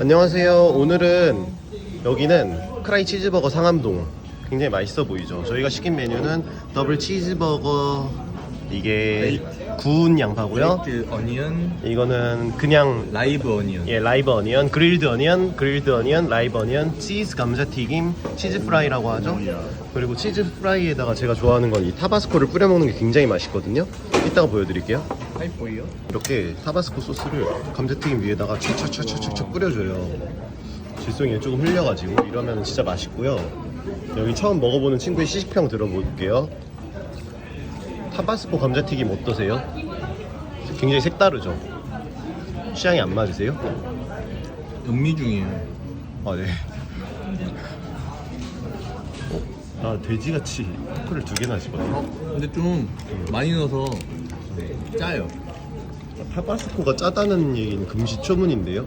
안녕하세요. 오늘은 여기는 크라이 치즈버거 상암동. 굉장히 맛있어 보이죠. 저희가 시킨 메뉴는 더블 치즈버거 이게 구운 양파고요. 그 어니언, 이거는 그냥 라이브 어니언. 예 라이브 어니언, 그릴드 어니언, 그릴드 어니언, 라이브 어니언, 치즈 감자 튀김, 치즈 프라이라고 하죠. 그리고 치즈 프라이에다가 제가 좋아하는 건 이 타바스코를 뿌려 먹는 게 굉장히 맛있거든요. 이따가 보여드릴게요. 하이 보이요? 이렇게 타바스코 소스를 감자튀김 위에다가 촥촥촥촥촥 뿌려줘요. 질송이 조금 흘려가지고 이러면 진짜 맛있고요. 여기 처음 먹어보는 친구의 시식평 들어볼게요. 타바스코 감자튀김 어떠세요? 굉장히 색다르죠? 취향이 안 맞으세요? 음미 중이에요. 아 네. 어? 나 돼지같이 포크를 두 개나 집었네. 근데 좀 많이 넣어서 짜요. 타바스코가 짜다는 얘기는 금시초문인데요.